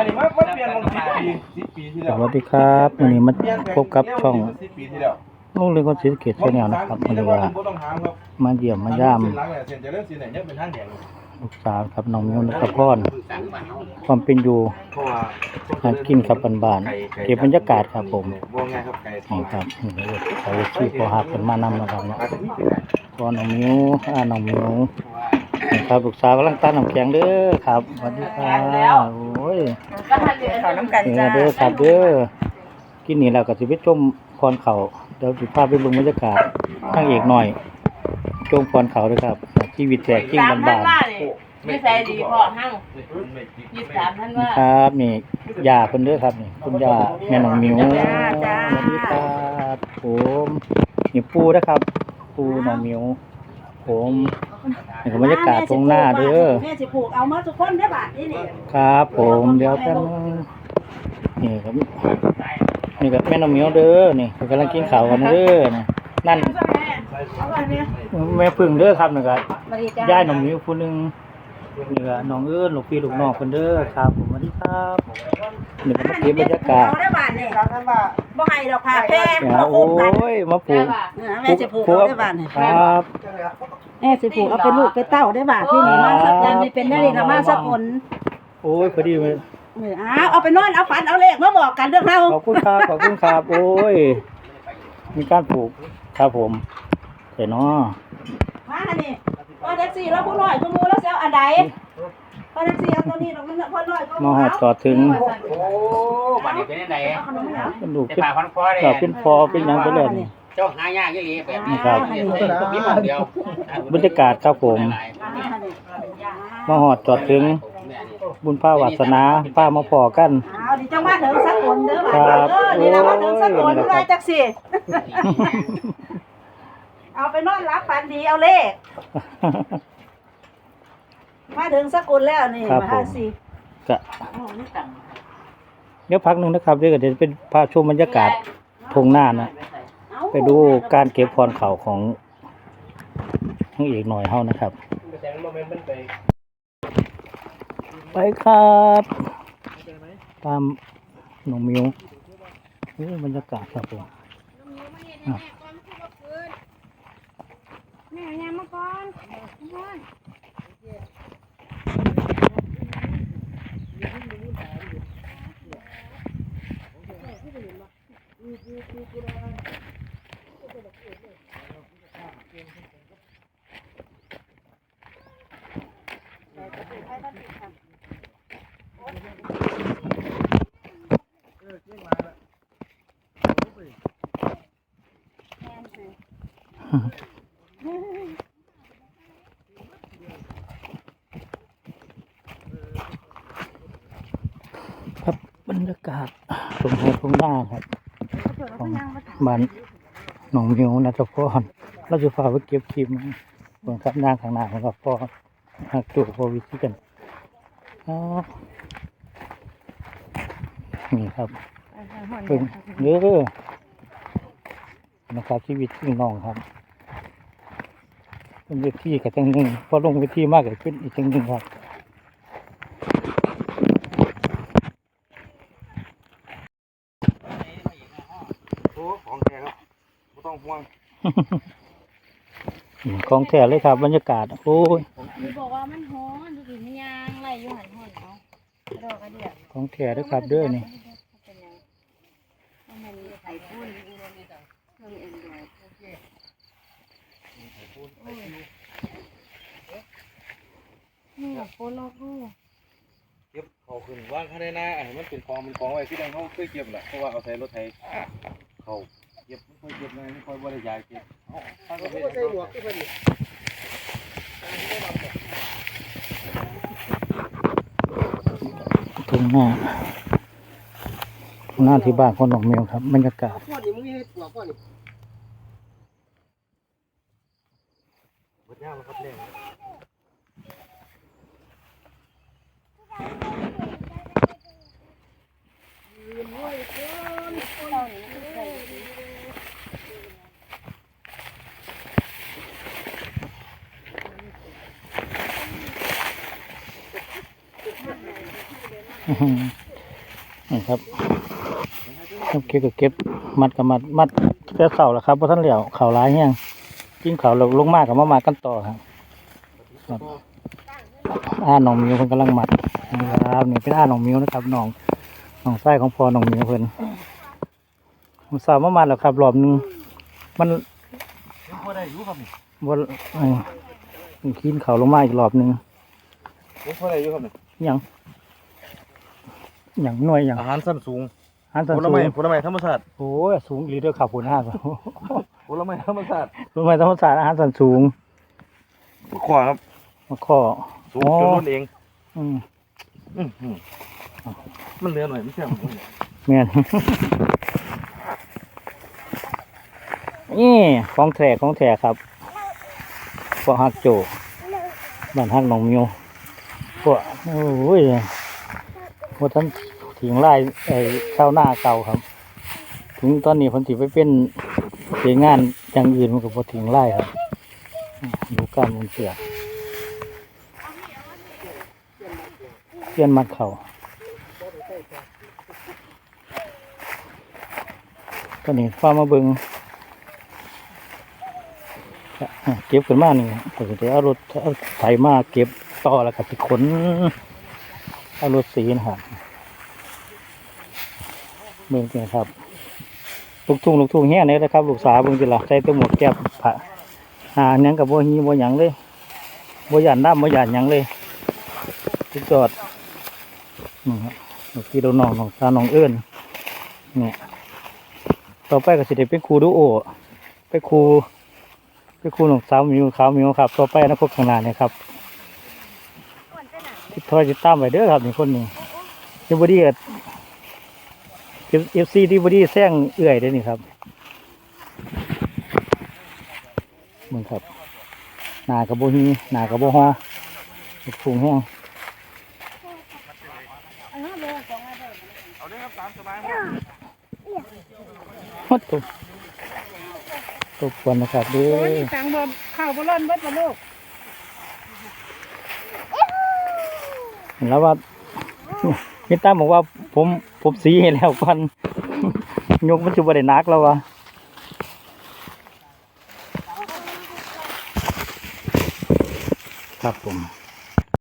อันนี้มามาเปลี่ยนลงสิบปีสิบปีที่สแล้ววัสดีครับวันนี้มาพบกับช่องสิบปีที่แล้วลุงเรืองคนศรีสะเกษชาแนลนะครับวันนี้ว่าบ่ต้องถามครับมาเยี่ยมมายามเส้นหลังเนี่ยเส้นจะเริ่มสีไหนเนี่ยเป็นทางแดงลูกสาวครับน้องมิวนะครับพ่อนความเป็นอยู่เพราะว่าหากินครับบ้านๆเก็บบรรยากาศครับผมบ่ง่ายครับไก่ทอนี่ดครับนี่เลยเขาชื่อพอหักเป็นมานำนะครับเนาะพ่อน้องมิวอ่าน้องมิวนี่ครับลูกสาวกำลังตัดน้ำแข็งเด้อครับสวัสดีครับโอ้ ยก็ทันเดือขอน้ำกันเอจ้าอเด้อครับเด้อกินนี่แล้วก็สิไปชมพรเขาเดี๋ยวสิพาไปเบิ่งบรรยากาศทางเอกหน่อยชมพรเขาเด้อครับชีวิตแท้จริงสามบ้าท่านนว่านี่นิสัยดีพอหั่งยี่สิบสามท่านๆว่านี่ครับนี่ย่าเพิ่นเด้อครับนี่คุณย่าแม่น้องมิวจ้าจ้าสวัสดีครับผมนี่ปู่นะครับ ปู่น้องมิวผม นี่ก็บรรยากาศตรงหน้าเด้อแม่สิผูกเอามาทุกคนได้อบาทนี่นี่ครับ ผมเดี๋ยวแป๊บนึงนี่ครับนี่กับแม่น้องเหมียวเด้อนี่เพิ่นกำลังกินข้าวกันเด้อนี่นั่นเอาไว้เนี่ยแม่พึ่งเด้อครับนี่ก็มาดีจ้าย่ายน้องเหมียวผู้หนึงนี่ก็น้องเอิ้นลูกพี่ลูกน้องเพิ่นเด้อครับ ผมสวัสดีครับนี่ก็มาเก็บบรรยากาศ เอาได้อบาทนี่บ่ ให้ดอกผ้าแพงเนี่ยมาโอ้ผูกกันยมาปลูกเออแม่สิผูกเอาได้อบาทนี่ครับแม่สิผูกเอาเป็นลูกเป็นเต้าได้อบาทนี่นี่มาสักยันนี่เป็นได้เลยนะมาสักคนโอ้ยพอดีเลยเออเอาเอาไปนอนเอาฝันเอาเลขมาบอกกันเรื่องเราขอบคุณครับขอบคุณครับโอ้ยมีการปลูกครับผมเสร็จเนาะมานี่พอแท็กซี่แล้วผู้น้อยผู้มูแล้วเสียอันใดพอแท็กซี่เอาตัวนี้ดอกมันพอน้อยก็มาหอดจอดถึงโอ้ บัดนี้เป็นยังไงเอาขนมเหรอเป็นลูกเป็นเป็นปากพันคอเลยเราเป็นพอเป็นหยังไปเลยนี่ เจ้าหายากยี่หลีแบบนี้ครับ มีหมองเดียวบรรยากาศครับผม มาหอดจอดถึงบุญพาวาสนาป้ามาพอกัน เอาดิจังว่าถึงสักคนเด้อครับเออนี่นะว่าถึงสักคนโอ้ยผู้น้อยจักสิเอาไปนอนรับฝันดีเอาเลข มาถึงสกุลแล้วนี่ครับมาผมห้าสิก็ เดี๋ยวพักหนึ่งนะครับเดี๋ยวเดี๋ยวเป็นพาพชมบรรยากาศทงหน้านะ ไปดูการเก็บพรเข่าของทั้งเอกหน่อยเฮานะครับ ไปครับตามหนองมิวโอ้บรรยากาศครับผมแม่ยามมาก่อนก่อน ครับบรรยากาศตรงไทยตรงหน้าครับ ของบ้านหนองมิวนะจ๊ะพ่อเราจะพาไปเก็บคลิปนะบนครับหน้าข้างหน้าของกับพ่อหักตัวพ่อวิธีกันอ๋อนี่ครับเป็นเยอะนะครับชีวิตจริงน้องครับเป็นเวทีกับจังหนึ่งพอลงเวทีมากก็ขึ้นอีกจังหนึ่งครับ โอ้ของแท้ครับไม่ ต้องห่วงของแท้เลยครับ บรรยากาศ โอ้ยมีบอกว่ามันฮ้อนดูดิมันยางไหลอยู่หันห่อนเอาดอกกระเดียดของแท้เลยครับเด้อนี่เป็นยังมันไข่ปุ้นเครื่องเอ็นดอยนี่โคโลกูเก็บเขาขึ้นว่างข้างในหน้าอันนี้มันเป็นกองเป็นกองไว้ที่ใดเขาเคยเก็บแหละเพราะว่าเอาใส่รถไถเขา เก็บเลยไม่ค่อยบริยายเก็บเอาก็ใส่หมวกที่เพิ่นตรงหน้าตรงหน้าที่บ้านคนหนองเมียวครับบรรยากาศพวกนี้มึงมีให้ตัวพวกนี้หมดยาวแล้วครับเนี่อื้อหือน ครับเก็บก็เก็บมัดกับมัดมัดแต่เสาแล้วครับเพราะท่านเหลียวเข่าร้ายแห้งจิ้งเข่าลงลงมากกับมามากันต่อครับครับอ่าหนองมิวเพิ่นกำลังมัดนี่ครับนี่เป็นอ่าหนองมิวนะครับหนองหนองไส้ของพ่อหนองมิวเพิ่นผมสาวมามาแล้วครับรอบหนึงมันยังพอได้อยู่ครับนี่บนเอ้ยมันขีนเขาลงมาอีกรอบหนึงยังพอได้อยู่ครับนี่หยัง หยังหน่วยหยังอาหารสั้นสูงหันสันผลสูไม้งผลไม้ธรรมชาติโอ้ยสูงอีหลีเด้อครับคุณห้าผลไม้ธรรมชาติรู้ไหมธรรมศาสตร์อาหารสันสูงขวาครับมาข้อสูงอ๋อจนรุ่นเองอืมอื้อหือมันเหลือหน่อยไม่ใช่หรอแม่นนี่ของแท้ของแท้ครับพวกฮักโจบ้านฮักหนองมิวพวกโอ้ยพวกท่าน ถิงไล่ไอ้ชาวนาเก่าครับ ถึงตอนนี้เพันธิไปเป็นเสียงานอย่างอื่นมันก็พอถิงไล่ครับดูการมันเสือเปลี่ยนมัดเขาตอนนี้ฟ้ามาเบิงเก็บขึ้นมานี่ก็จะเอารถเอาไถมาเก็บต่อแล้วก็สิขนเอารถสีนะครับ เบิ่งกันครับ ลูกทุ่งลูกทุ่งแห้งเนี่ยนะครับ ลูกสาวเบิ่งจิละใส่ตัวหมวกแก้บผ้าหาหยังกับบ่ฮีบ่หยังเลยบ่หยานน้ำบ่หยานหยังเลยทุกจอดนี่ครับลูกพี่ลูกน้องน้องตาน้องเอิ้อนเนี่ยต่อไปก็สิได้เป็นครูดูโอไปครูไปครูหนองสาวมิวขาวมิวครับ ต่อไปอนะพบข้างหน้าเนี่ยครับติดทอยติดตามไว้เด้อครับนี่คนนี้ยังบ่ดีก็ เอฟซีที่บอดี้แซงเอื่อยได้นี่ครับมึงครับหนากระโบฮีหนากระโบฮอลูกถุงแห้งเอาเลยครับตามสบายฮัดตัวตบกวนนะครับเด้โอ้ยอตังบ่ข้าวบ่ร้อนเบิดบ่ลูกเห็นแล้วว่าพี่ตั้มบอกว่าผม ผมสีให้แล้วกันยกมันจุบได้หนักแล้ววะครับผม